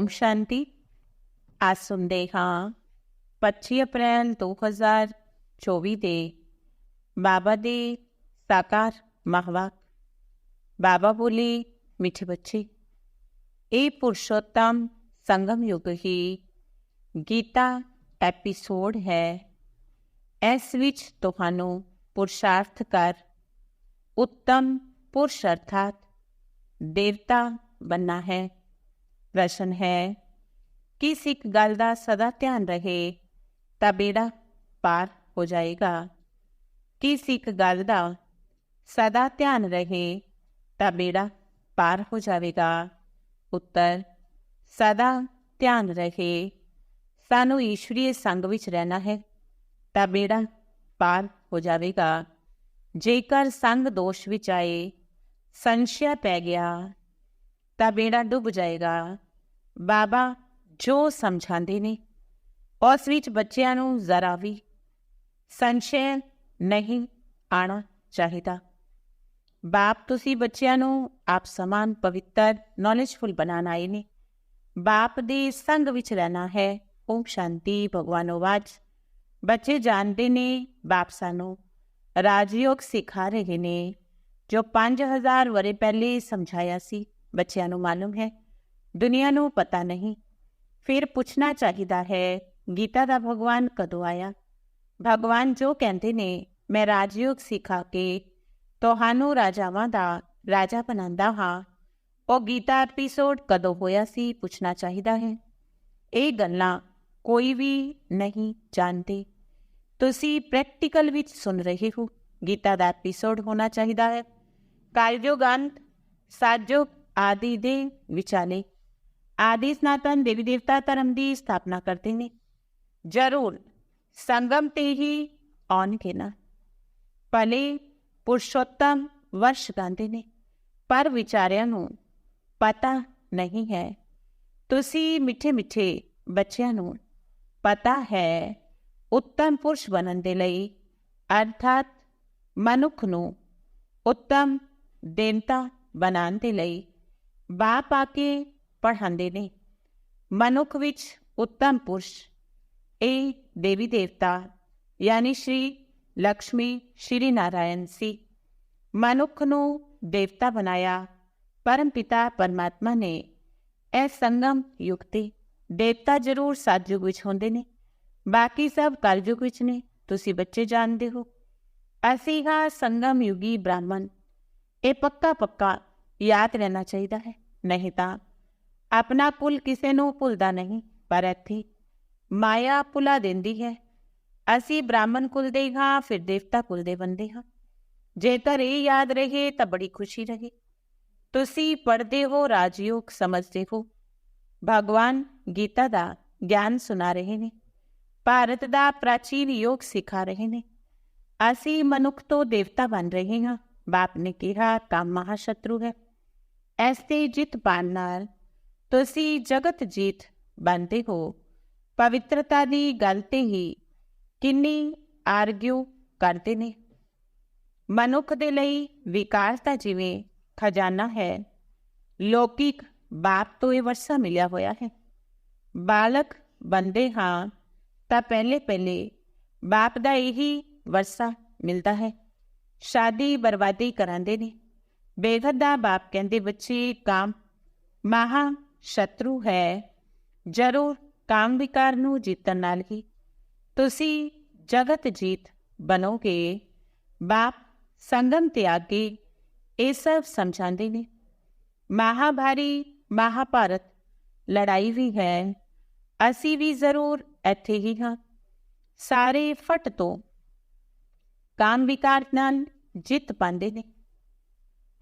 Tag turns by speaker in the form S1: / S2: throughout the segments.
S1: ਓਮ ਸ਼ਾਂਤੀ ਅੱਜ ਸੁਣਦੇ ਹਾਂ 25 ਅਪ੍ਰੈਲ 2024 ਦੇ ਬਾਬਾ ਦੇ ਸਾਕਾਰ ਮਹਵਾਕ ਬਾਬਾ ਬੋਲੇ ਮਿੱਠੇ ਬੱਚੇ ਇਹ ਪੁਰਸ਼ੋਤਮ ਸੰਗਮ ਯੁਗ ਹੀ ਗੀਤਾ ਐਪੀਸੋਡ ਹੈ ਇਸ ਵਿੱਚ ਤੁਹਾਨੂੰ ਪੁਰਸ਼ਾਰਥ ਕਰ ਉੱਤਮ ਪੁਰਸ਼ ਅਰਥਾਤ ਦੇਵਤਾ ਬੰਨਾ ਹੈ ਪ੍ਰਸ਼ਨ ਹੈ। ਕਿਸ ਇੱਕ ਗੱਲ ਦਾ ਸਦਾ ਧਿਆਨ ਰਹੇ, ਤਾਂ ਬੇੜਾ ਪਾਰ ਹੋ ਜਾਏਗਾ। ਕਿਸ ਇੱਕ ਗੱਲ ਦਾ ਸਦਾ ਧਿਆਨ ਰਹੇ, ਤਾਂ ਬੇੜਾ ਪਾਰ ਹੋ ਜਾਵੇਗਾ। ਉੱਤਰ, ਸਦਾ ਧਿਆਨ ਰਹੇ। ਸਾਨੂੰ ਈਸ਼ਵਰੀ ਸੰਗ ਵਿੱਚ ਰਹਿਣਾ ਹੈ, ਤਾਂ ਬੇੜਾ ਪਾਰ ਹੋ ਜਾਵੇਗਾ। ਜੇਕਰ ਸੰਗ ਦੋਸ਼ ਵਿੱਚ ਆਏ, ਸੰਸ਼ਯ ਪੈ ਗਿਆ ਤਾਂ ਬੇੜਾ ਡੁੱਬ ਜਾਏਗਾ। ਬਾਬਾ, ਜੋ ਸਮਝਾਉਂਦੇ ਨੇ, ਉਸ ਵਿੱਚ ਬੱਚਿਆਂ ਨੂੰ ਜ਼ਰਾ ਵੀ ਸੰਸ਼ੇ ਨਹੀਂ ਆਣਾ ਚਾਹੀਦਾ। ਬਾਪ, ਤੁਸੀਂ ਬੱਚਿਆਂ ਨੂੰ ਆਪ ਸਮਾਨ, ਪਵਿੱਤਰ ਨੌਲੇਜਫੁਲ ਬਣਾਉਣ ਆਏ ਨੇ। ਬਾਪ ਦੇ ਸੰਗ ਵਿੱਚ ਰਹਿਣਾ ਹੈ, ਓਮ ਸ਼ਾਂਤੀ, ਭਗਵਾਨੋ ਵਾਜ ਬੱਚੇ ਜਾਣਦੇ ਨੇ, ਬਾਪ ਸਾਨੂੰ ਰਾਜਯੋਗ ਸਿਖਾ ਰਹੇ ਨੇ, ਜੋ 5000 ਵਰੇ ਪਹਿਲੇ ਸਮਝਾਇਆ ਸੀ। ਬੱਚਿਆਂ ਨੂੰ ਮਾਲੂਮ ਹੈ। ਦੁਨੀਆ ਨੂੰ ਪਤਾ ਨਹੀਂ। ਫਿਰ ਪੁੱਛਣਾ ਚਾਹੀਦਾ ਹੈ, ਗੀਤਾ ਦਾ ਭਗਵਾਨ ਕਦੋਂ ਆਇਆ? ਭਗਵਾਨ ਜੋ ਕਹਿੰਦੇ ਨੇ, ਮੈਂ ਰਾਜਯੋਗ ਸਿਖਾ ਕੇ ਤੁਹਾਨੂੰ ਰਾਜਾਵਾਂ ਦਾ ਰਾਜਾ ਬਣਾਉਂਦਾ ਹਾਂ। ਉਹ ਗੀਤਾ ਐਪੀਸੋਡ ਕਦੋਂ ਹੋਇਆ ਸੀ, ਪੁੱਛਣਾ ਚਾਹੀਦਾ ਹੈ। ਇਹ ਗੱਲਾਂ ਕੋਈ ਵੀ ਨਹੀਂ ਜਾਣਦੇ। ਤੁਸੀਂ ਪ੍ਰੈਕਟੀਕਲ ਵਿੱਚ ਸੁਣ ਰਹੇ ਹੋ। ਗੀਤਾ ਦਾ ਐਪੀਸੋਡ ਹੋਣਾ ਚਾਹੀਦਾ ਹੈ। ਕਾਲਯੁਗ ਸਾਜੋ ਸਾਜੋਗ ਆਦਿ ਦੇ ਵਿਚਾਲੇ ਆਦਿ ਸਨਾਤਨ ਦੇਵੀ ਦੇਵਤਾ ਧਰਮ ਦੀ ਸਥਾਪਨਾ ਕਰਦੇ ਨੇ ਜ਼ਰੂਰ ਸੰਗਮ ਤੇ ਹੀ ਆਉਣਗੇ ਨਾ ਭਲੇ ਪੁਰਸ਼ੋਤਮ ਵਰਸ਼ ਗਾਉਂਦੇ ਨੇ ਪਰ ਵਿਚਾਰਿਆਂ ਨੂੰ ਪਤਾ ਨਹੀਂ ਹੈ ਤੁਸੀਂ ਮਿੱਠੇ ਮਿੱਠੇ ਬੱਚਿਆਂ ਨੂੰ ਪਤਾ ਹੈ ਉੱਤਮ ਪੁਰਸ਼ ਬਣਨ ਦੇ ਲਈ ਅਰਥਾਤ ਮਨੁੱਖ ਨੂੰ ਉੱਤਮ ਦੇਵਤਾ ਬਣਾਉਣ ਦੇ ਲਈ ਬਾਪ ਆ ਕੇ ਪੜ੍ਹਾਉਂਦੇ ਨੇ। ਮਨੁੱਖ ਵਿੱਚ ਉੱਤਮ ਪੁਰਸ਼, ਇਹ ਦੇਵੀ ਦੇਵਤਾ ਯਾਨੀ ਸ਼੍ਰੀ ਲక్ష్ਮੀ ਸ਼੍ਰੀ ਨਾਰਾਇਣ ਸੀ। ਮਨੁੱਖ ਨੂੰ ਦੇਵਤਾ ਬਣਾਇਆ, ਪਰਮ ਪਿਤਾ ਪਰਮਾਤਮਾ ਨੇ। ਇਹ ਸੰਗਮ ਯੁਕਤੀ ਦੇਵਤਾ ਜ਼ਰੂਰ ਸਤਜੁਗ ਵਿੱਚ ਹੁੰਦੇ ਨੇ। ਬਾਕੀ ਸਭ ਕਲਯੁਗ ਵਿੱਚ ਨੇ, ਤੁਸੀਂ ਬੱਚੇ ਜਾਣਦੇ ਹੋ। ਅਸੀਂ ਹਾਂ ਸੰਗਮ ਯੁਗੀ ਬ੍ਰਾਹਮਣ, ਇਹ ਪੱਕਾ ਪੱਕਾ ਯਾਦ ਰਹਿਣਾ ਚਾਹੀਦਾ ਹੈ। ਨਹੀਂ ਤਾਂ ਆਪਣਾ ਕੁਲ ਕਿਸੇ ਨੂੰ ਭੁੱਲਦਾ ਨਹੀਂ, ਪਰ ਇੱਥੇ ਮਾਇਆ ਭੁਲਾ ਦਿੰਦੀ ਹੈ। ਅਸੀਂ ਬ੍ਰਾਹਮਣ ਕੁਲ ਦੇ ਹਾਂ, ਫਿਰ ਦੇਵਤਾ ਕੁਲ ਦੇ ਬੰਦੇ ਹਾਂ। ਜੇਕਰ ਇਹ ਯਾਦ ਰਹੇ ਤਾਂ ਬੜੀ ਖੁਸ਼ੀ ਰਹੇ। ਤੁਸੀਂ ਪੜਦੇ ਹੋ, ਰਾਜਯੋਗ ਸਮਝਦੇ ਹੋ। ਭਗਵਾਨ ਗੀਤਾ ਦਾ ਗਿਆਨ ਸੁਣਾ ਰਹੇ ਨੇ। ਭਾਰਤ ਦਾ ਪ੍ਰਾਚੀਨ ਯੋਗ ਸਿਖਾ ਰਹੇ ਨੇ। ਅਸੀਂ ਮਨੁੱਖ ਤੋਂ ਦੇਵਤਾ ਬਣ ਰਹੇ ਹਾਂ। ਬਾਪ ਨੇ ਕਿਹਾ ਕੰਮ ਮਹਾਸ਼ਤਰੂ ਹੈ। ਐਸਤੇ ਜਿੱਤ ਪਾਣ ਨਾਲ ਤੁਸੀਂ ਜਗਤ ਜੀਤ ਬਣਦੇ ਹੋ ਪਵਿੱਤਰਤਾ ਦੀ ਗੱਲ ਤੇ ਹੀ ਕਿੰਨੀ ਆਰਗਿਊ ਕਰਦੇ ਨੇ ਮਨੁੱਖ ਦੇ ਲਈ ਵਿਕਾਸ ਦਾ ਜਿਵੇਂ ਖਜ਼ਾਨਾ ਹੈ ਲੌਕਿਕ ਬਾਪ ਤੋਂ ਇਹ ਵਰਸਾ ਮਿਲਿਆ ਹੋਇਆ ਹੈ ਬਾਲਕ ਬੰਦੇ ਹਾਂ ਤਾਂ ਪਹਿਲੇ ਪਹਿਲੇ ਬਾਪ ਦਾ ਇਹੀ ਵਰਸਾ ਮਿਲਦਾ ਹੈ ਸ਼ਾਦੀ ਬਰਬਾਦੀ ਕਰਾਂਦੇ ਨੇ ਬੇਗਦ ਦਾ ਬਾਪ ਕਹਿੰਦੇ, ਬੱਚੇ, ਕਾਮ। ਮਹਾ ਸ਼ਤਰੂ ਹੈ। ਜ਼ਰੂਰ ਕਾਮ ਵਿਕਾਰ ਨੂੰ ਜਿੱਤਣ ਨਾਲ ਹੀ। ਤੁਸੀਂ ਜਗਤ ਜੀਤ ਬਣੋਗੇ। ਬਾਪ ਸੰਗਮ ਤਿਆਗੀ। ਇਹ ਸਭ ਸਮਝਾਉਂਦੇ ਨੇ। ਮਹਾਭਾਰੀ ਮਹਾਭਾਰਤ ਲੜਾਈ ਵੀ ਹੈ। ਅਸੀਂ ਵੀ ਜ਼ਰੂਰ ਇੱਥੇ ਹੀ ਹਾਂ। ਸਾਰੇ ਫਟ ਤੋਂ ਕਾਮ ਵਿਕਾਰ ਨਾਲ ਜਿੱਤ ਪਾਉਂਦੇ ਨੇ।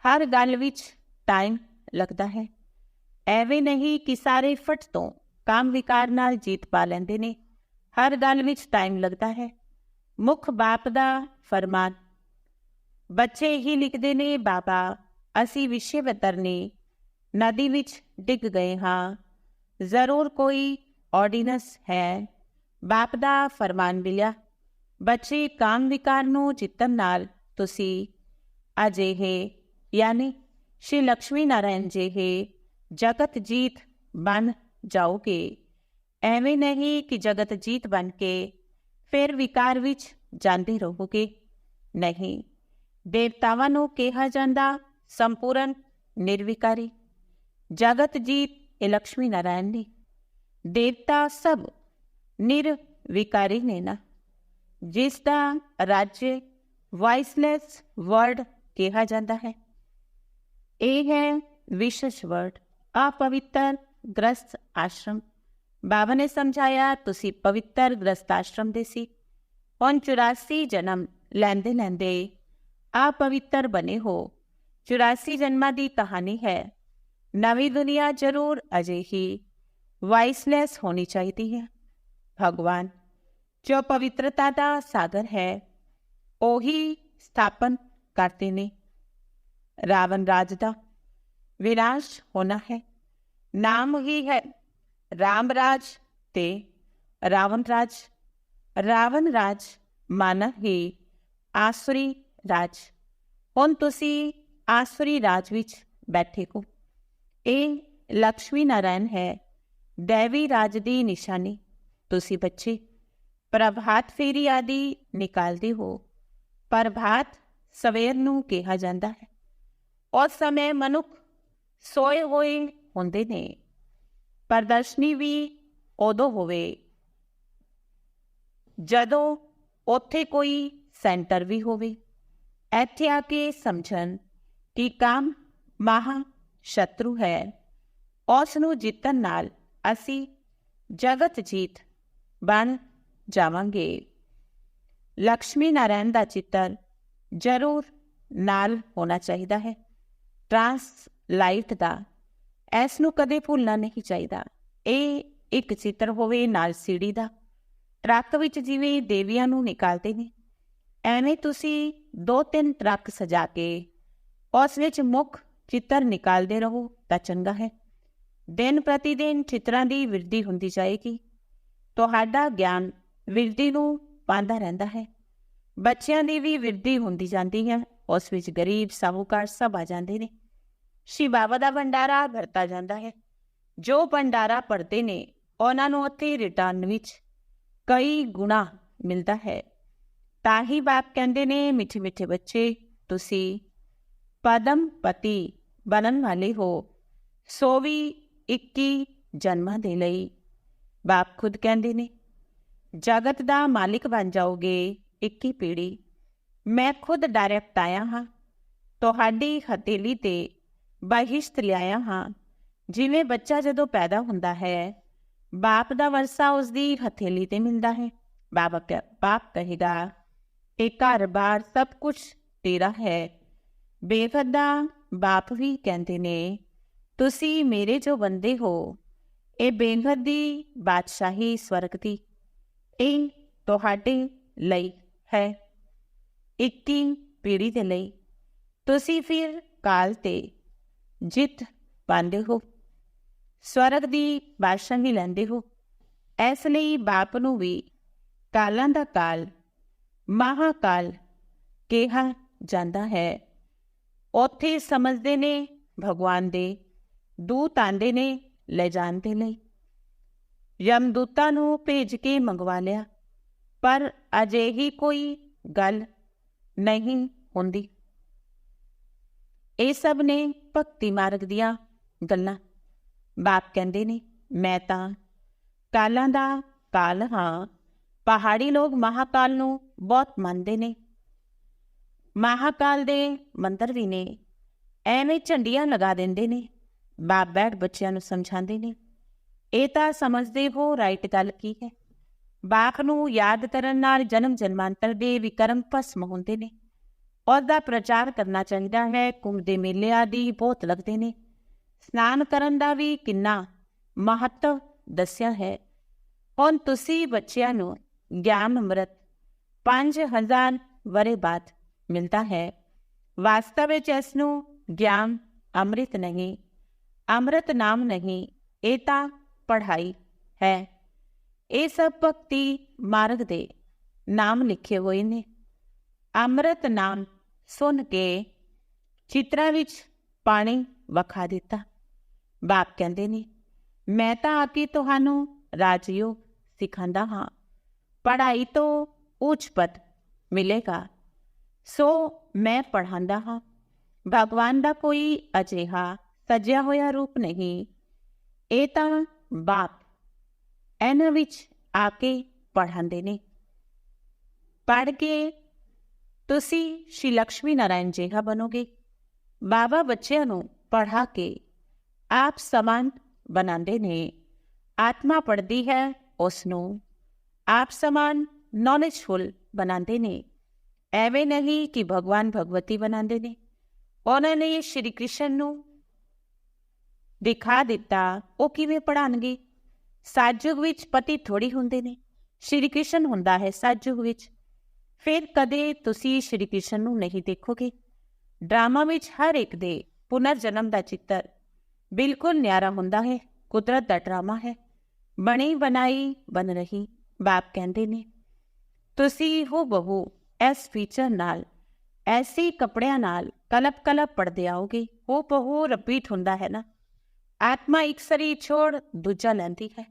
S1: ਹਰ ਗੱਲ ਵਿੱਚ ਟਾਈਮ ਲੱਗਦਾ ਹੈ। ਐਵੇਂ ਨਹੀਂ ਕਿ ਸਾਰੇ ਫਟ ਤੋਂ ਕਾਮ ਵਿਕਾਰ ਨਾਲ ਜੀਤ ਪਾ ਲੈਂਦੇ ਨੇ। ਹਰ ਗੱਲ ਵਿੱਚ ਟਾਈਮ ਲੱਗਦਾ ਹੈ। ਮੁੱਖ ਬਾਪ ਦਾ ਫਰਮਾਨ, ਬੱਚੇ ਹੀ ਲਿਖਦੇ ਨੇ, ਬਾਬਾ, ਅਸੀਂ ਵਿਸ਼ੇ ਵਤਰਨੇ, ਨਦੀ ਵਿੱਚ ਡਿੱਗ ਗਏ ਹਾਂ। ਜ਼ਰੂਰ ਕੋਈ ਆਰਡੀਨੈਂਸ ਹੈ। ਬਾਪ ਦਾ ਫਰਮਾਨ ਮਿਲਿਆ, ਬੱਚੇ ਕਾਮ ਵਿਕਾਰ ਨੂੰ ਜਿੱਤਣ ਨਾਲ ਤੁਸੀਂ ਅਜਿਹੇ यानी श्री लक्ष्मी नारायण जी हे ਜਗਤ ਜੀਤ ਬਣ ਜਾਓਗੇ। ਐਵੇਂ ਨਹੀਂ ਕਿ ਜਗਤ ਜੀਤ ਬਣ ਕੇ ਫਿਰ ਵਿਕਾਰ ਵਿੱਚ ਜਾਂਦੇ ਰਹੋਗੇ। ਨਹੀਂ, ਦੇਵਤਾਵਾਂ ਨੂੰ ਕਿਹਾ ਜਾਂਦਾ ਸੰਪੂਰਨ ਨਿਰਵਿਕਾਰੀ। ਜਗਤ ਜੀਤ ਇਹ ਲక్ష్ਮੀ ਨਾਰਾਇਣ ਨੇ। ਦੇਵਤਾ ਸਭ ਨਿਰਵਿਕਾਰੀ ਨੇ ਨਾ। ਜਿਸ ਦਾ ਰਾਜ ਵਾਇਸਲੈਸ ਵਰਡ ਕਿਹਾ ਜਾਂਦਾ ਹੈ। ਇਹ ਹੈ ਵਿਸ਼ੇਸ਼ ਵਰਡ ਅਪਵਿੱਤਰ ਗ੍ਰਸਤ ਆਸ਼ਰਮ ਬਾਬਾ ਨੇ ਸਮਝਾਇਆ ਤੁਸੀਂ ਪਵਿੱਤਰ ਗ੍ਰਸਤ ਆਸ਼ਰਮ ਦੇ ਸੀ ਹੁਣ 84 ਜਨਮ ਲੈਂਦੇ ਲੈਂਦੇ ਅਪਵਿੱਤਰ ਬਣੇ ਹੋ 84 ਜਨਮਾਂ ਦੀ ਕਹਾਣੀ ਹੈ ਨਵੀਂ ਦੁਨੀਆ ਜ਼ਰੂਰ ਅਜੇ ਹੀ ਵਾਇਸਲੈਸ ਹੋਣੀ ਚਾਹੀਦੀ ਹੈ ਭਗਵਾਨ ਜੋ ਪਵਿੱਤਰਤਾ ਦਾ ਸਾਗਰ ਹੈ ਉਹੀ ਸਥਾਪਨ ਕਰਤੇ ਨੇ ਰਾਵਣ ਰਾਜ ਦਾ ਵਿਨਾਸ਼ ਹੋਣਾ ਹੈ। ਨਾਮ ਹੀ ਹੈ ਰਾਮ ਰਾਜ ਤੇ ਰਾਵਣ ਰਾਜ। ਰਾਵਣ ਰਾਜ ਮਾਨਾ ਹੀ ਆਸੁਰੀ ਰਾਜ। ਹੁਣ ਤੁਸੀਂ ਆਸੁਰੀ ਰਾਜ ਵਿੱਚ ਬੈਠੇ ਹੋ। ਇਹ ਲక్ష్ਮੀ ਨਾਰਾਇਣ ਹੈ। ਦੇਵੀ ਰਾਜ ਦੀ ਨਿਸ਼ਾਨੀ। ਤੁਸੀਂ ਬੱਚੇ, ਪ੍ਰਭਾਤ ਫੇਰੀ ਆਦਿ ਨਿਕਾਲਦੇ ਹੋ। ਪ੍ਰਭਾਤ ਸਵੇਰ ਨੂੰ ਕਿਹਾ ਜਾਂਦਾ ਹੈ। ਉਸ ਸਮੇਂ ਮਨੁੱਖ ਸੋਏ ਹੋਏ ਹੁੰਦੇ ਨੇ ਪ੍ਰਦਰਸ਼ਨੀ ਵੀ ਉਦੋਂ ਹੋਵੇ ਜਦੋਂ ਉੱਥੇ ਕੋਈ ਸੈਂਟਰ ਵੀ ਹੋਵੇ। ਇੱਥੇ ਆ ਕੇ ਸਮਝਣ ਕਿ ਕੰਮ ਮਹਾ ਸ਼ਤਰੂ ਹੈ। ਉਸ ਨੂੰ ਜਿੱਤਣ ਨਾਲ ਅਸੀਂ ਜਗਤ ਜੀਤ ਬਣ ਜਾਵਾਂਗੇ। ਲక్ష్ਮੀ ਨਾਰਾਇਣ ਦਾ ਚਿੱਤਰ ਜ਼ਰੂਰ ਨਾਲ ਹੋਣਾ ਚਾਹੀਦਾ ਹੈ। ਟ੍ਰਾਂਸ ਲਾਈਟ ਦਾ। ਇਸ ਨੂੰ ਕਦੇ ਭੁੱਲਣਾ ਨਹੀਂ ਚਾਹੀਦਾ। ਇਹ ਇੱਕ ਚਿੱਤਰ ਹੋਵੇ ਨਾਲ ਸੀੜੀ ਦਾ। ਟਰੱਕ ਵਿੱਚ ਜਿਵੇਂ ਦੇਵੀਆਂ ਨੂੰ ਨਿਕਾਲਦੇ ਨੇ। ਐਵੇਂ ਤੁਸੀਂ ਦੋ ਤਿੰਨ ਟਰੱਕ ਸਜਾ ਕੇ ਉਸ ਵਿੱਚ ਮੁੱਖ ਚਿੱਤਰ ਨਿਕਾਲਦੇ ਰਹੋ ਤਾਂ ਚੰਗਾ ਹੈ। ਦਿਨ ਪ੍ਰਤੀ ਦਿਨ ਚਿੱਤਰਾਂ ਦੀ ਵਿਰਧੀ ਹੁੰਦੀ ਜਾਏਗੀ। ਤੁਹਾਡਾ ਗਿਆਨ ਵਿਰਧੀ ਨੂੰ ਪਾਉਂਦਾ ਰਹਿੰਦਾ ਹੈ। ਬੱਚਿਆਂ ਦੀ ਵੀ ਵਿਰਧੀ ਹੁੰਦੀ ਜਾਂਦੀ ਹੈ। ਉਸ ਵਿੱਚ ਗਰੀਬ, ਸਾਹੂਕਾਰ ਸਭ ਆ ਜਾਂਦੇ ਨੇ। ਸ਼ੀ ਬਾਬਾ ਦਾ ਭੰਡਾਰਾ ਵਰਤਾ ਜਾਂਦਾ ਹੈ। ਜੋ ਭੰਡਾਰਾ ਪੜਦੇ ਨੇ, ਉਹਨਾਂ ਨੂੰ ਉੱਥੇ ਰਿਟਰਨ ਵਿੱਚ ਕਈ ਗੁਣਾ ਮਿਲਦਾ ਹੈ। ਤਾਂ ਹੀ ਬਾਪ ਕਹਿੰਦੇ ਨੇ, ਮਿੱਠੇ ਮਿੱਠੇ ਬੱਚੇ, ਤੁਸੀਂ ਪਦਮ ਪਤੀ ਬਣਨ ਵਾਲੇ ਹੋ। ਸੋ ਵੀ 21 ਜਨਮਾਂ ਦੇ ਲਈ ਬਾਪ ਖੁਦ ਕਹਿੰਦੇ ਨੇ, ਜਗਤ ਦਾ ਮਾਲਿਕ ਬਣ ਜਾਓਗੇ 21 ਪੀੜੀ ਮੈਂ ਖੁਦ ਡਾਇਰੈਕਟ ਆਇਆ ਹਾਂ। ਤੁਹਾਡੀ ਹਤੇਲੀ ਤੇ ਬਹਿਸ਼ਤ ਲਿਆਇਆ ਹਾਂ। ਜਿਵੇਂ ਬੱਚਾ ਜਦੋਂ ਪੈਦਾ ਹੁੰਦਾ ਹੈ, ਬਾਪ ਦਾ ਵਰਸਾ ਉਸ ਦੀ ਹਥੇਲੀ ਤੇ ਮਿਲਦਾ ਹੈ। ਬਾਪ ਬਾਪ ਕਹੇਗਾ ਇਹ ਘਰ-ਬਾਰ ਸਭ ਕੁਝ ਤੇਰਾ ਹੈ। ਬੇਫਦਾ ਬਾਪ ਵੀ ਕਹਿੰਦੇ ਨੇ, ਤੁਸੀਂ ਮੇਰੇ ਜੋ ਬੰਦੇ ਹੋ, ਇਹ ਬੇਨਹਦ ਦੀ ਬਾਦਸ਼ਾਹੀ ਸਵਰਗ ਦੀ, ਇਹ ਤੁਹਾਡੇ ਲਈ ਹੈ। 21 ਪੀੜੀ ਦੇ ਲਈ। ਤੁਸੀਂ ਫਿਰ ਕਾਲ ਤੇ ਜਿੱਤ ਪਾਉਂਦੇ ਹੋ। ਸਵਰਗ ਦੀ ਬਾਦਸ਼ਾਹੀ ਲੈਂਦੇ ਹੋ। ਇਸ ਲਈ ਬਾਪ ਨੂੰ ਵੀ ਕਾਲਾਂ ਦਾ ਕਾਲ, ਮਹਾਕਾਲ ਕਿਹਾ ਜਾਂਦਾ ਹੈ। ਉੱਥੇ ਸਮਝਦੇ ਨੇ ਭਗਵਾਨ ਦੇ, ਦੂਤ ਆਂਦੇ ਨੇ ਲੈ ਜਾਂਦੇ ਲਈ। ਯਮਦੂਤਾਂ ਨੂੰ ਭੇਜ ਕੇ ਮੰਗਵਾ ਲਿਆ, ਪਰ ਅਜੇ ਹੀ ਕੋਈ ਗੱਲ ਨਹੀਂ ਹੁੰਦੀ। ਇਹ ਸਭ ਨੇ ਭਗਤੀ ਮਾਰਗ ਦੀਆਂ ਗੱਲਾਂ। ਬਾਪ ਕਹਿੰਦੇ ਨੇ, ਮੈਂ ਤਾਂ ਕਾਲਾਂ ਦਾ ਕਾਲ ਹਾਂ। ਪਹਾੜੀ ਲੋਕ ਮਹਾਕਾਲ ਨੂੰ ਬਹੁਤ ਮੰਨਦੇ ਨੇ। ਮਹਾਕਾਲ ਦੇ ਮੰਦਰ ਵੀ ਨੇ। ਐਵੇਂ ਝੰਡੀਆਂ ਲਗਾ ਦਿੰਦੇ ਨੇ। ਬਾਪ ਬੈਠ ਬੱਚਿਆਂ ਨੂੰ ਸਮਝਾਉਂਦੇ ਨੇ। ਇਹ ਤਾਂ ਸਮਝਦੇ ਹੋ ਰਾਈਟ ਗੱਲ ਕੀ ਹੈ। ਬਾਪ ਨੂੰ ਯਾਦ ਕਰਨ ਨਾਲ ਜਨਮ ਜਨਮਾਂਤਰ ਦੇ ਵਿਕਰਮ ਭਸਮ ਹੁੰਦੇ ਨੇ। ਉਸ ਪ੍ਰਚਾਰ ਕਰਨਾ ਚਾਹੀਦਾ ਹੈ, ਕੁੰਭ ਦੇ ਮੇਲੇ ਆਦਿ ਬਹੁਤ ਲੱਗਦੇ ਨੇ। ਸਨਾਨ ਕਰਨ ਦਾ ਵੀ ਕਿੰਨਾ ਮਹੱਤਵ ਦੱਸਿਆ ਹੈ। ਹੁਣ ਤੁਸੀਂ ਬੱਚਿਆਂ ਨੂੰ ਗਿਆਨ ਅੰਮ੍ਰਿਤ 5000 ਵਰੇ ਬਾਅਦ ਮਿਲਦਾ ਹੈ। ਵਾਸਤਵ ਵਿੱਚ ਇਸ ਨੂੰ ਗਿਆਨ ਅੰਮ੍ਰਿਤ ਨਹੀਂ, ਅੰਮ੍ਰਿਤ ਨਾਮ ਨਹੀਂ, ਇਹ ਤਾਂ ਪੜ੍ਹਾਈ ਹੈ। ਇਹ ਸਭ ਭਗਤੀ ਮਾਰਗ ਦੇ ਨਾਮ ਲਿਖੇ ਹੋਏ ਨੇ। ਅੰਮ੍ਰਿਤ ਨਾਮ ਸੁਣ ਕੇ ਚਿੱਤਰਾਂ ਵਿੱਚ ਪਾਣੀ ਵਖਾ ਦਿੱਤਾ। ਬਾਪ ਕਹਿੰਦੇ ਨੇ, ਮੈਂ ਤਾਂ ਆ ਕੇ ਤੁਹਾਨੂੰ ਰਾਜਯੋਗ ਸਿਖਾਉਂਦਾ ਹਾਂ। ਪੜ੍ਹਾਈ ਤੋਂ ਉੱਚ ਪਦ ਮਿਲੇਗਾ, ਸੋ ਮੈਂ ਪੜ੍ਹਾਉਂਦਾ ਹਾਂ। ਭਗਵਾਨ ਦਾ ਕੋਈ ਅਜਿਹਾ ਸਜਿਆ ਹੋਇਆ ਰੂਪ ਨਹੀਂ। ਇਹ ਤਾਂ ਬਾਪ ਇਹਨਾਂ ਵਿੱਚ ਆ ਕੇ ਪੜ੍ਹਾਉਂਦੇ ਨੇ। ਪੜ੍ਹ ਕੇ ਤੁਸੀਂ ਸ਼੍ਰੀ ਲక్ష్ਮੀ ਨਾਰਾਇਣ ਜੇਹਾ ਬਣੋਗੇ। ਬਾਬਾ ਬੱਚਿਆਂ ਨੂੰ ਪੜ੍ਹਾ ਕੇ ਆਪ ਸਮਾਨ ਬਣਾਉਂਦੇ ਨੇ। ਆਤਮਾ ਪੜਦੀ ਹੈ ਉਸ ਨੂੰ ਆਪ ਸਮਾਨ ਨੌਲੇਜਫੁਲ ਬਣਾਉਂਦੇ ਨੇ। ਐਵੇਂ ਨਹੀਂ ਕਿ ਭਗਵਾਨ ਭਗਵਤੀ ਬਣਾਉਂਦੇ ਨੇ। ਉਹਨਾਂ ਨੇ ਸ਼੍ਰੀ ਕ੍ਰਿਸ਼ਨ ਨੂੰ ਦਿਖਾ ਦਿੱਤਾ, ਉਹ ਕਿਵੇਂ ਪੜਾਣਗੇ ਸਾਜੁਗ ਵਿੱਚ ਪਤੀ ਥੋੜੀ ਹੁੰਦੇ ਨੇ। ਸ਼੍ਰੀ ਕ੍ਰਿਸ਼ਨ ਹੁੰਦਾ ਹੈ ਸਾਜੁਗ ਵਿੱਚ। ਫਿਰ ਕਦੇ ਤੁਸੀਂ ਸ਼੍ਰੀ ਕ੍ਰਿਸ਼ਨ ਨੂੰ ਨਹੀਂ ਦੇਖੋਗੇ? ਡਰਾਮਾ ਵਿੱਚ ਹਰ ਇੱਕ ਦੇ ਪੁਨਰ ਜਨਮ ਦਾ ਚਿੱਤਰ ਬਿਲਕੁਲ ਨਿਆਰਾ ਹੁੰਦਾ ਹੈ, ਕੁਦਰਤ ਦਾ ਡਰਾਮਾ ਹੈ। ਬਣੀ ਬਣਾਈ ਬਨ ਰਹੀ ਬਾਪ ਕਹਿੰਦੇ ਨੇ। ਤੁਸੀਂ ਹੋ ਬਹੂ ਇਸ ਫੀਚਰ ਨਾਲ, ਐਸੀ ਕਪੜਿਆਂ ਨਾਲ ਕਲਪ ਕਲਪ ਪੜਦੇ ਆਓਗੇ ਉਹ ਬਹੂ ਰਿਪੀਟ ਹੁੰਦਾ ਹੈ ਨਾ। ਆਤਮਾ ਇੱਕ ਸਰੀ ਛੋੜ ਦੂਜਾ ਲੈਂਦੀ ਹੈ,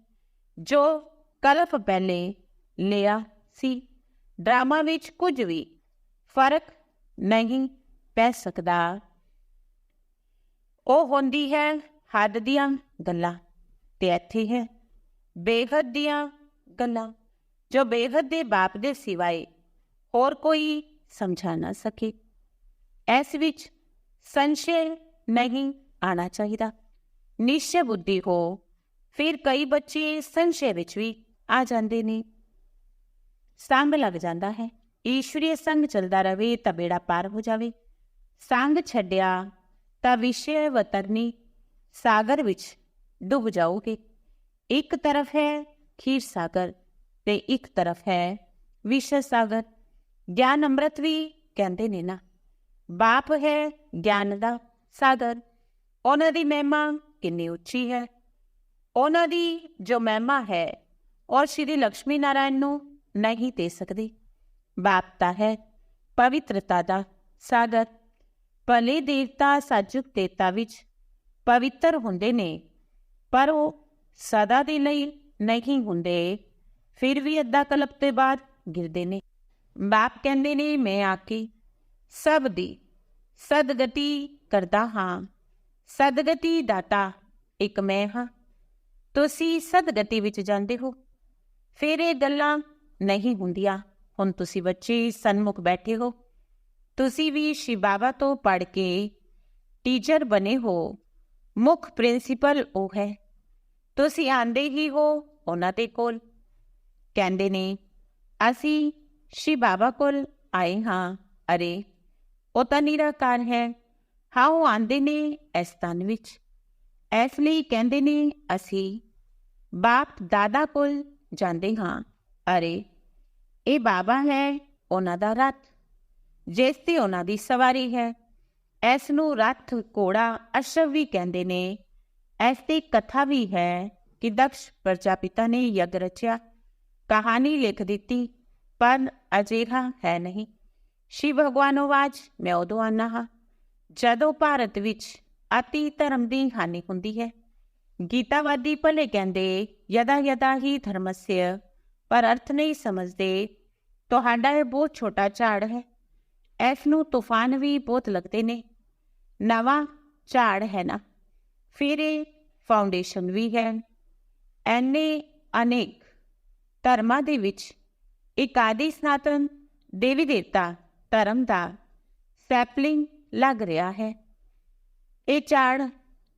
S1: ਜੋ ਕਲਪ ਪਹਿਲੇ ਲਿਆ ਸੀ। ਡਰਾਮਾ ਵਿੱਚ ਕੁਝ ਵੀ ਫ਼ਰਕ ਨਹੀਂ ਪੈ ਸਕਦਾ। ਉਹ ਹੁੰਦੀ ਹੈ ਹੱਦ ਦੀਆਂ ਗੱਲਾਂ ਤੇ ਇੱਥੇ ਹੈ ਬੇਹੱਦ ਦੀਆਂ ਗੱਲਾਂ ਜੋ ਬੇਹੱਦ ਦੇ ਬਾਪ ਦੇ ਸਿਵਾਏ ਹੋਰ ਕੋਈ ਸਮਝਾ ਨਾ ਸਕੇ। ਇਸ ਵਿੱਚ ਸੰਸ਼ੇ ਨਹੀਂ ਆਣਾ ਚਾਹੀਦਾ। ਨਿਸ਼ਚੈ ਬੁੱਧੀ ਹੋ ਫਿਰ ਕਈ ਬੱਚੇ ਸੰਸ਼ੇ ਵਿੱਚ ਵੀ ਆ ਜਾਂਦੇ ਨੇ। ਸੰਗ ਲੱਗ ਜਾਂਦਾ ਹੈ। ਈਸ਼ਵਰੀ ਸੰਗ ਚੱਲਦਾ ਰਵੇ ਤਾਂ ਬੇੜਾ ਪਾਰ ਹੋ ਜਾਵੇ। ਸੰਗ ਛੱਡਿਆ ਤਾਂ ਵਿਸ਼ੇ ਵਤਰਨੀ, ਸਾਗਰ ਵਿੱਚ ਡੁੱਬ ਜਾਓਗੇ। ਇੱਕ ਤਰਫ ਹੈ ਖੀਰ ਸਾਗਰ ਤੇ ਇੱਕ ਤਰਫ ਹੈ ਵਿਸ਼ੇ ਸਾਗਰ। ਗਿਆਨ ਅੰਮ੍ਰਿਤ ਵੀ ਕਹਿੰਦੇ ਨੇ ਨਾ, ਬਾਪ ਹੈ ਗਿਆਨ ਦਾ ਸਾਗਰ। ਉਹਨਾਂ ਦੀ ਮਹਿਮਾ ਕਿੰਨੀ ਉੱਚੀ ਹੈ। ਉਹਨਾਂ ਦੀ ਜੋ ਮਹਿਮਾ ਹੈ, ਔਰ ਸ਼੍ਰੀ ਲక్ష్ਮੀ ਨਾਰਾਇਣ ਨੂੰ ਨਹੀਂ ਦੇ ਸਕਦੇ। ਬਾਪ ਤਾਂ ਹੈ, ਪਵਿੱਤਰਤਾ ਦਾ ਸਾਗਰ। ਭਲੇ ਦੇਵਤਾ ਸਾਜੁਕ ਦੇਵਤਾ ਵਿੱਚ ਪਵਿੱਤਰ ਹੁੰਦੇ ਨੇ, ਪਰ ਉਹ ਸਦਾ ਦੇ ਲਈ ਨਹੀਂ ਹੁੰਦੇ। ਫਿਰ ਵੀ ਅੱਧਾ ਕਲਪ ਤੇ ਬਾਅਦ ਗਿਰਦੇ ਨੇ। ਬਾਪ ਕਹਿੰਦੇ ਨੇ, ਮੈਂ ਆ ਕੇ ਸਭ ਦੀ ਸਦਗਤੀ ਕਰਦਾ ਹਾਂ। ਸਦਗਤੀ ਦਾਤਾ ਇੱਕ ਮੈਂ ਹਾਂ। ਤੁਸੀਂ ਸਦਗਤੀ ਵਿੱਚ ਜਾਂਦੇ ਹੋ। ਫਿਰ ਇਹ ਗੱਲਾਂ ਨਹੀਂ ਹੁੰਦੀਆਂ ਹੁਣ ਤੁਸੀਂ ਬੱਚੇ ਸਨਮੁਖ ਬੈਠੇ ਹੋ ਤੁਸੀਂ ਵੀ ਸ਼੍ਰੀ ਬਾਬਾ ਤੋਂ ਪੜ ਕੇ ਟੀਚਰ ਬਨੇ ਹੋ ਮੁੱਖ ਪ੍ਰਿੰਸੀਪਲ ਉਹ ਹੈ ਤੁਸੀਂ ਆਂਦੇ ਹੀ ਹੋ ਉਹਨਾਂ ਦੇ ਕੋਲ ਕਹਿੰਦੇ ਨੇ ਅਸੀਂ ਸ਼੍ਰੀ ਬਾਬਾ ਕੋਲ ਆਏ ਹਾਂ ਅਰੇ ਉਹ ਤਾਂ ਨਿਰਾਕਾਰ ਹੈ ਹਾਂ ਉਹ ਆਂਦੇ ਨੇ ਇਸ ਤਨ ਵਿੱਚ ਇਸ ਲਈ ਕਹਿੰਦੇ ਨੇ ਅਸੀਂ ਬਾਪ ਦਾਦਾ ਕੋਲ ਜਾਂਦੇ ਹਾਂ ਅਰੇ, ਇਹ ਬਾਬਾ ਹੈ, ਉਹਨਾਂ ਦਾ ਰੱਥ। ਜਿਸ ਤੇ ਉਹਨਾਂ ਦੀ ਸਵਾਰੀ ਹੈ। ਇਸ ਨੂੰ ਰੱਥ ਕੋੜਾ ਅਸ਼ਵ ਵੀ ਕਹਿੰਦੇ ਨੇ। ਇਸ ਦੀ ਕਥਾ ਵੀ ਹੈ ਕਿ ਦਕਸ਼ ਪ੍ਰਜਾਪਿਤਾ ਨੇ ਯਗ ਰਚਿਆ। ਕਹਾਣੀ ਲਿਖ ਦਿੱਤੀ, ਪਰ ਅਜਿਹਾ ਹੈ ਨਹੀਂ। ਸ਼ਿਵ ਭਗਵਾਨ ਭਗਵਾਨੋਵਾਜ ਮੈਂ ਉਦੋਂ ਆਨਾ ਹਾਂ, ਜਦੋਂ ਭਾਰਤ ਵਿੱਚ ਅਤੀ ਧਰਮ ਦੀ ਹਾਨੀ ਹੁੰਦੀ ਹੈ। ਗੀਤਾਵਾਦੀ ਭਲੇ ਕਹਿੰਦੇ, ਯਦਾ ਯਦਾ ਹੀ ਧਰਮਸਯ ਪਰ ਅਰਥ ਨਹੀਂ ਸਮਝਦੇ। ਤੁਹਾਡਾ ਇਹ ਬਹੁਤ ਛੋਟਾ ਝਾੜ ਹੈ। ਇਸ ਨੂੰ ਤੂਫਾਨ ਵੀ ਬਹੁਤ ਲੱਗਦੇ ਨੇ। ਨਵਾਂ ਝਾੜ ਹੈ ਨਾ। ਫਿਰ ਇਹ ਫਾਊਂਡੇਸ਼ਨ ਵੀ ਹੈ। ਐਨੇ ਅਨੇਕ ਧਰਮਾਂ ਦੇ ਵਿੱਚ ਇੱਕ ਆਦੀ ਸਨਾਤਨ ਦੇਵੀ ਦੇਵਤਾ ਧਰਮ ਦਾ ਸੈਪਲਿੰਗ ਲੱਗ ਰਿਹਾ ਹੈ। ਇਹ ਝਾੜ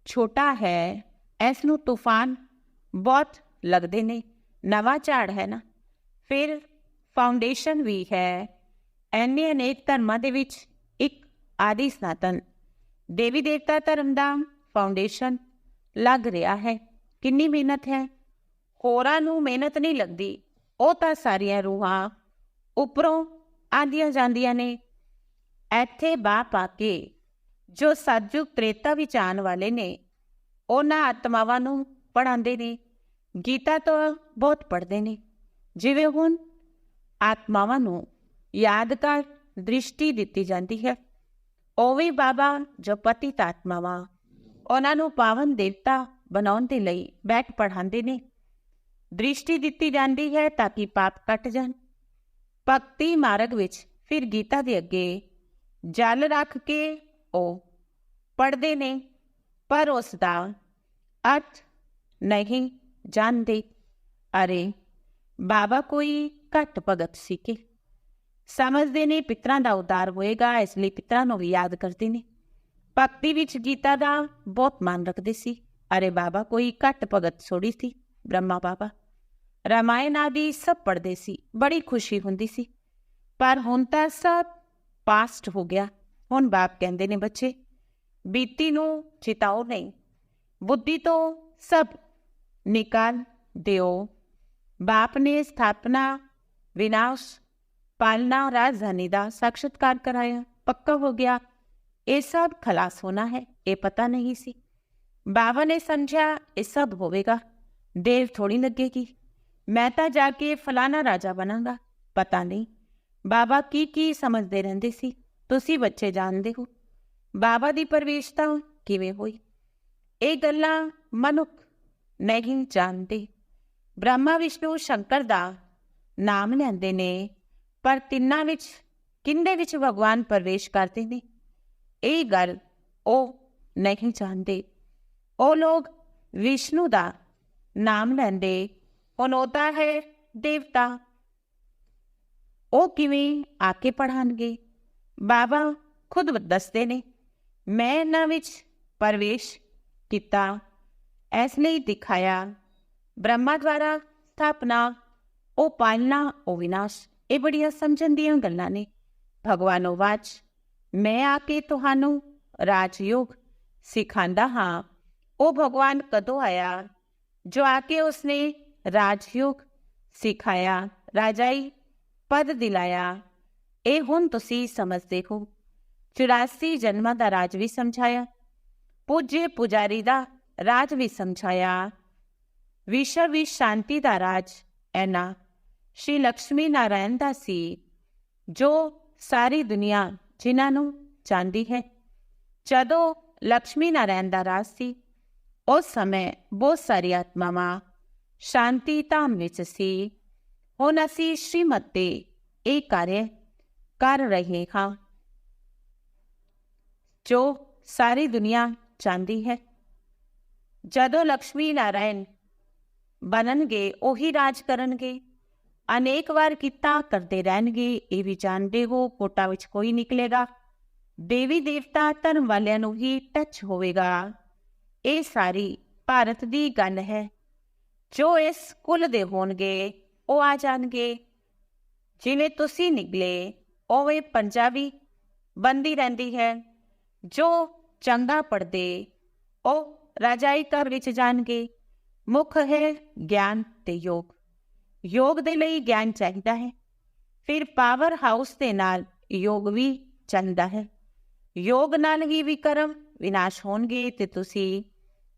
S1: ਛੋਟਾ ਹੈ। ਇਸ ਨੂੰ ਤੂਫਾਨ ਬਹੁਤ ਲੱਗਦੇ ਨੇ। ਨਵਾਂ ਝਾੜ ਹੈ ਨਾ। ਫਿਰ ਫਾਊਂਡੇਸ਼ਨ ਵੀ ਹੈ। ਐਨੇ ਅਨੇਕ ਧਰਮਾਂ ਦੇ ਵਿੱਚ ਇੱਕ ਆਦਿ ਸਨਾਤਨ। ਦੇਵੀ ਦੇਵਤਾ ਧਰਮ ਦਾ ਫਾਊਂਡੇਸ਼ਨ ਲੱਗ ਰਿਹਾ ਹੈ। ਕਿੰਨੀ ਮਿਹਨਤ ਹੈ। ਹੋਰਾਂ ਨੂੰ ਮਿਹਨਤ ਨਹੀਂ ਲੱਗਦੀ। ਉਹ ਤਾਂ ਸਾਰੀਆਂ ਰੂਹਾਂ ਉੱਪਰੋਂ ਆਂਦੀਆਂ ਜਾਂਦੀਆਂ ਨੇ। ਇੱਥੇ ਬਾ ਪਾ ਕੇ ਜੋ ਸਤਜੁਗ ਤ੍ਰੇਤਾ ਵਿੱਚ ਆਉਣ ਵਾਲੇ ਨੇ, ਉਹਨਾਂ ਆਤਮਾਵਾਂ ਨੂੰ ਪੜਾਉਂਦੇ ਨੇ। ਗੀਤਾ ਤੋਂ ਬਹੁਤ ਪੜ੍ਹਦੇ ਨੇ। ਜਿਵੇਂ ਹੁਣ ਆਤਮਾਵਾਂ ਨੂੰ ਯਾਦ ਦ੍ਰਿਸ਼ਟੀ ਦਿੱਤੀ ਜਾਂਦੀ ਹੈ, ਉਹ ਵੀ ਬਾਬਾ ਜੋ ਪਤਿਤ ਆਤਮਾਵਾਂ ਉਹਨਾਂ ਨੂੰ ਪਾਵਨ ਦੇਵਤਾ ਬਣਾਉਣ ਦੇ ਲਈ ਬੈਠ ਪੜ੍ਹਾਉਂਦੇ ਨੇ। ਦ੍ਰਿਸ਼ਟੀ ਦਿੱਤੀ ਜਾਂਦੀ ਹੈ ਤਾਂ ਕਿ ਪਾਪ ਕੱਟ ਜਾਣ। ਭਗਤੀ ਮਾਰਗ ਵਿੱਚ ਫਿਰ ਗੀਤਾ ਦੇ ਅੱਗੇ ਜਲ ਰੱਖ ਕੇ ਉਹ ਪੜਦੇ ਨੇ, ਪਰ ਉਸ ਦਾ ਅਰਥ ਨਹੀਂ ਜਾਣਦੇ ਅਰੇ, ਬਾਬਾ ਕੋਈ ਘੱਟ ਭਗਤ ਸੀ ਕਿ? ਸਮਝਦੇ ਨੇ ਪਿਤਰਾਂ ਦਾ ਉਦਾਰ ਹੋਏਗਾ, ਇਸ ਲਈ ਪਿਤਰਾਂ ਨੂੰ ਵੀ ਯਾਦ ਕਰਦੇ ਨੇ। ਭਗਤੀ ਵਿੱਚ ਗੀਤਾ ਦਾ ਬਹੁਤ ਮਾਨ ਰੱਖਦੇ ਸੀ। ਅਰੇ, ਬਾਬਾ ਕੋਈ ਘੱਟ ਭਗਤ ਛੋੜੀ ਸੀ, ਬ੍ਰਹਮਾ ਬਾਬਾ। ਰਾਮਾਇਣ ਆਦਿ ਸਭ ਪੜ੍ਹਦੇ ਸੀ, ਬੜੀ ਖੁਸ਼ੀ ਹੁੰਦੀ ਸੀ। ਪਰ ਹੁਣ ਤਾਂ ਸਭ ਪਾਸਟ ਹੋ ਗਿਆ। ਹੁਣ ਬਾਪ ਕਹਿੰਦੇ ਨੇ, ਬੱਚੇ, ਬੀਤੀ ਨੂੰ ਚਿਤਾਓ ਨਹੀਂ। ਬੁੱਧੀ ਤੋਂ ਸਭ ਨਿਕਾਲ ਦਿਓ। ਬਾਪ ਨੇ ਸਥਾਪਨਾ ਵਿਨਾਸ਼ ਪਾਲਣਾ ਰਾਜਧਾਨੀ ਦਾ ਸਾਖਸ਼ਾਤਕਾਰ ਕਰਾਇਆ। ਪੱਕਾ ਹੋ ਗਿਆ। ਇਹ ਸਭ ਖਲਾਸ ਹੋਣਾ ਹੈ, ਇਹ ਪਤਾ ਨਹੀਂ ਸੀ। ਬਾਬਾ ਨੇ ਸਮਝਿਆ, ਇਹ ਸਭ ਹੋਵੇਗਾ। ਦੇਰ ਥੋੜੀ ਲੱਗੇਗੀ। ਮੈਂ ਤਾਂ ਜਾ ਕੇ ਫਲਾਣਾ ਰਾਜਾ ਬਣਾਂਗਾ। ਪਤਾ ਨਹੀਂ। ਬਾਬਾ ਕੀ ਕੀ ਸਮਝਦੇ ਰਹਿੰਦੇ ਸੀ। ਤੁਸੀਂ ਬੱਚੇ ਜਾਣਦੇ ਹੋ। ਬਾਬਾ ਦੀ ਪਰਵੇਸ਼ਤਾ ਕਿਵੇਂ ਹੋਈ? ਇਹ ਗੱਲਾਂ ਮਨੁੱਖ ਨਹੀਂ ਜਾਣਦੇ ਬ੍ਰਹਮਾ, ਵਿਸ਼ਨੂੰ, ਸ਼ੰਕਰ ਦਾ ਨਾਮ ਲੈਂਦੇ ਨੇ, ਪਰ ਤਿੰਨਾਂ ਵਿੱਚ ਕਿੰਦੇ ਵਿੱਚ ਭਗਵਾਨ ਪ੍ਰਵੇਸ਼ ਕਰਦੇ ਨੇ? ਇਹ ਗੱਲ ਉਹ ਨਹੀਂ ਜਾਣਦੇ। ਉਹ ਲੋਕ ਵਿਸ਼ਨੂੰ ਦਾ ਨਾਮ ਲੈਂਦੇ, ਹੁਣ ਹੈ ਦੇਵਤਾ। ਉਹ ਕਿਵੇਂ ਆ ਕੇ ਪੜਾਣਗੇ ਬਾਬਾ ਖੁਦ ਦੱਸਦੇ ਨੇ, ਮੈਂ ਇਹਨਾਂ ਵਿੱਚ ਪ੍ਰਵੇਸ਼ ਕੀਤਾ। ਇਸ ਲਈ ਦਿਖਾਇਆ ਬ੍ਰਹਮਾ ਦੁਆਰਾ ਸਥਾਪਨਾ ਉਹ ਪਾਲਣਾ ਉਹ ਵਿਨਾਸ਼ ਇਹ ਬੜੀਆਂ ਸਮਝਣ ਦੀਆਂ ਗੱਲਾਂ ਨੇ ਭਗਵਾਨੋ ਵਾਚ ਮੈਂ ਆ ਕੇ ਤੁਹਾਨੂੰ ਰਾਜਯੋਗ ਸਿਖਾਉਂਦਾ ਹਾਂ ਉਹ ਭਗਵਾਨ ਕਦੋਂ ਆਇਆ ਜੋ ਆ ਕੇ ਉਸਨੇ ਰਾਜਯੋਗ ਸਿਖਾਇਆ ਰਾਜਾਈ ਪਦ ਦਿਲਾਇਆ ਇਹ ਹੁਣ ਤੁਸੀਂ ਸਮਝਦੇ ਹੋ 84 ਜਨਮਾਂ ਦਾ ਰਾਜ ਵੀ ਸਮਝਾਇਆ ਪੂਜੇ ਪੁਜਾਰੀ ਦਾ राज भी समझाया विश्व भी शांति का राज एना श्री लक्ष्मी नारायण का सी, जो सारी दुनिया जिन्हों जानती है। जो लक्ष्मी नारायण का राज सी, उस समय बहुत सारी आत्मावान शांति धाम सी। हूँ असी श्रीमत के कार्य कर रहे हाँ जो सारी दुनिया चाहती है। ਜਦੋਂ ਲక్ష్ਮੀ ਨਾਰਾਇਣ ਬਣਨਗੇ, ਉਹੀ ਰਾਜ ਕਰਨਗੇ। ਅਨੇਕ ਵਾਰ ਕੀਤਾ ਕਰਦੇ ਰਹਿਣਗੇ, ਇਹ ਵੀ ਜਾਣਦੇ ਹੋ, ਕੋਟਾ ਵਿੱਚ ਕੋਈ ਨਿਕਲੇਗਾ। ਦੇਵੀ ਦੇਵਤਾ ਧਰਮ ਵਾਲਿਆਂ ਨੂੰ ਹੀ ਟੱਚ ਹੋਵੇਗਾ। ਇਹ ਸਾਰੀ ਭਾਰਤ ਦੀ ਗੱਲ ਹੈ। ਜੋ ਇਸ ਕੁਲ ਦੇ ਹੋਣਗੇ, ਉਹ ਆ ਜਾਣਗੇ। ਜਿਵੇਂ ਤੁਸੀਂ ਨਿਕਲੇ ਉਹ ਪੰਜਾਬੀ ਬੰਦੀ ਰਹਿੰਦੀ ਹੈ। ਜੋ ਚੰਗਾ ਪੜਦੇ ਉਹ ਰਾਜਾਈ ਘਰ ਵਿੱਚ ਜਾਣਗੇ। ਮੁੱਖ ਹੈ ਗਿਆਨ ਤੇ ਯੋਗ। ਯੋਗ ਦੇ ਲਈ ਗਿਆਨ ਚਾਹੀਦਾ ਹੈ। ਫਿਰ ਪਾਵਰ ਹਾਊਸ ਦੇ ਨਾਲ ਯੋਗ ਵੀ ਚੰਦਾ ਹੈ। ਯੋਗ ਨਾਲ ਹੀ ਵਿਕਰਮ ਵਿਨਾਸ਼ ਹੋਣਗੇ ਤੇ ਤੁਸੀਂ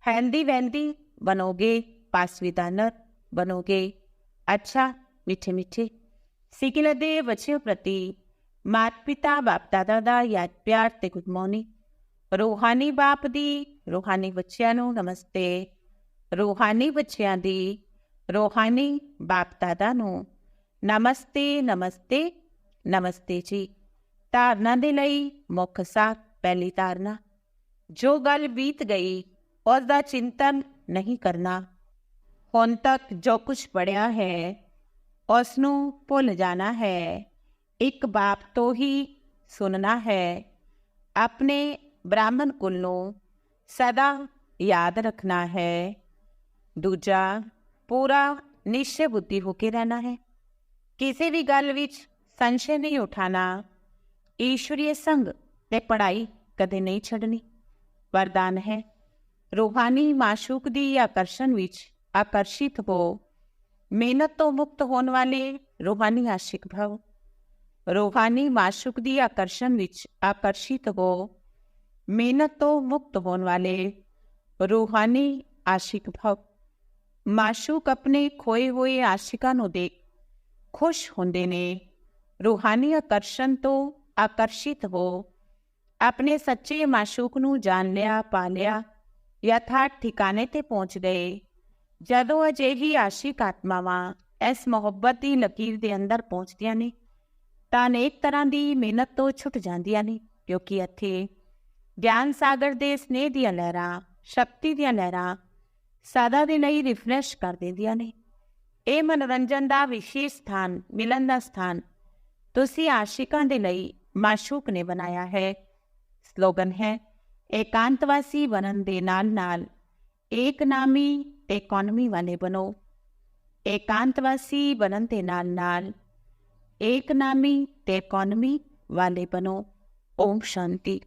S1: ਹੈਂਦੀ ਵੈਂਦੀ ਬਣੋਗੇ ਪਾਸਵਿਦਾਨਰ ਬਣੋਗੇ। ਅੱਛਾ, ਮਿੱਠੇ ਮਿੱਠੇ। ਸਿਕਿਲ ਦੇ ਬੱਚਿਆਂ ਪ੍ਰਤੀ ਮਾਤ ਪਿਤਾ ਬਾਪ ਦਾਦਾ ਦਾ ਯਾਦ ਪਿਆਰ ਤੇ ਗੁੱਡ ਮਾਰਨਿੰਗ ਰੂਹਾਨੀ ਬਾਪ ਦੀ ਰੂਹਾਨੀ ਬੱਚਿਆਂ ਨੂੰ, ਨਮਸਤੇ। ਰੂਹਾਨੀ ਬੱਚਿਆਂ ਦੀ ਰੂਹਾਨੀ ਬਾਪ ਦਾਦਾ ਨੂੰ, ਨਮਸਤੇ ਨਮਸਤੇ ਨਮਸਤੇ ਜੀ। ਧਾਰਨਾ ਦੇ ਲਈ ਮੁੱਖ ਸਾਖ ਪਹਿਲੀ ਧਾਰਨਾ। ਜੋ ਗੱਲ ਬੀਤ ਗਈ ਉਸ ਦਾ ਚਿੰਤਨ ਨਹੀਂ ਕਰਨਾ। ਹੁਣ ਤੱਕ ਜੋ ਕੁਝ ਪੜਿਆ ਹੈ ਉਸ ਨੂੰ ਭੁੱਲ ਜਾਣਾ ਹੈ। ਇੱਕ ਬਾਪ ਤੋਂ ਹੀ ਸੁਣਨਾ ਹੈ। ਆਪਣੇ ਬ੍ਰਾਹਮਣ ਕੁਲ ਨੂੰ ਸਦਾ ਯਾਦ ਰੱਖਣਾ ਹੈ। ਦੂਜਾ, ਪੂਰਾ ਨਿਸ਼ਚੈ ਬੁੱਧੀ ਹੋ ਕੇ ਰਹਿਣਾ ਹੈ। ਕਿਸੇ ਵੀ ਗੱਲ ਵਿੱਚ ਸੰਸ਼ੇ ਨਹੀਂ ਉਠਾਣਾ ਈਸ਼ਵਰੀ ਸੰਗ ਤੇ ਪੜਾਈ ਕਦੇ ਨਹੀਂ ਛੱਡਣੀ। ਵਰਦਾਨ ਹੈ, ਰੂਹਾਨੀ ਮਾਸ਼ੂਕ ਦੀ ਆਕਰਸ਼ਣ ਵਿੱਚ ਆਕਰਸ਼ਿਤ ਹੋ। ਮਿਹਨਤ ਤੋਂ ਮੁਕਤ ਹੋਣ ਵਾਲੇ ਰੂਹਾਨੀ ਆਸ਼ਿਕ ਭਵ। ਰੂਹਾਨੀ ਮਾਸ਼ੂਕ ਦੀ ਆਕਰਸ਼ਣ ਵਿੱਚ ਆਕਰਸ਼ਿਤ ਹੋ। ਮਿਹਨਤ ਤੋਂ ਮੁਕਤ ਹੋਣ ਵਾਲੇ ਰੂਹਾਨੀ ਆਸ਼ਿਕ ਮਾਸ਼ੂਕ ਆਪਣੇ ਖੋਏ ਹੋਏ ਆਸ਼ਿਕਾਂ ਨੂੰ ਦੇਖ ਖੁਸ਼ ਹੁੰਦੇ ਨੇ ਰੂਹਾਨੀ ਆਕਰਸ਼ਣ ਤੋਂ ਆਕਰਸ਼ਿਤ ਹੋ ਆਪਣੇ ਸੱਚੇ ਮਾਸ਼ੂਕ ਨੂੰ ਜਾਣ ਲਿਆ ਪਾ ਲਿਆ ਯਥਾਰਥ ਠਿਕਾਣੇ ਤੇ ਪਹੁੰਚ ਗਏ ਜਦੋਂ ਅਜਿਹੀ ਆਸ਼ਿਕ ਆਤਮਾਵਾਂ ਇਸ ਮੁਹੱਬਤ ਦੀ ਲਕੀਰ ਦੇ ਅੰਦਰ ਪਹੁੰਚਦੀਆਂ ਨੇ ਤਾਂ ਅਨੇਕ ਤਰ੍ਹਾਂ ਦੀ ਮਿਹਨਤ ਤੋਂ ਛੁੱਟ ਜਾਂਦੀਆਂ ਨੇ ਕਿਉਂਕਿ ਇੱਥੇ ਗਿਆਨ ਸਾਗਰ ਦੇ ਸਨੇਹ ਦੀਆਂ ਲਹਿਰਾਂ, ਸ਼ਕਤੀ ਦੀਆਂ ਲਹਿਰਾਂ, ਸਦਾ ਦੇ ਲਈ ਰਿਫਰੈਸ਼ ਕਰ ਦਿੰਦੀਆਂ ਨੇ। ਇਹ ਮਨੋਰੰਜਨ ਦਾ ਵਿਸ਼ੇਸ਼ ਸਥਾਨ ਮਿਲਨ ਦਾ ਸਥਾਨ, ਤੁਸੀਂ ਆਸ਼ਿਕਾਂ ਦੇ ਲਈ ਮਾਸ਼ੂਕ ਨੇ ਬਣਾਇਆ ਹੈ। ਸਲੋਗਨ ਹੈ, ਏਕਾਂਤਵਾਸੀ ਬਣਨ ਦੇ ਨਾਲ ਨਾਲ ਏਕ ਨਾਮੀ ਇਕਨੋਮੀ ਵਾਲੇ ਬਣੋ। ਏਕਾਂਤਵਾਸੀ ਬਣਨ ਦੇ ਨਾਲ ਨਾਲ ਏਕ ਨਾਮੀ ਤੇ ਇਕਨੋਮੀ ਵਾਲੇ ਬਣੋ। ਓਮ ਸ਼ਾਂਤੀ।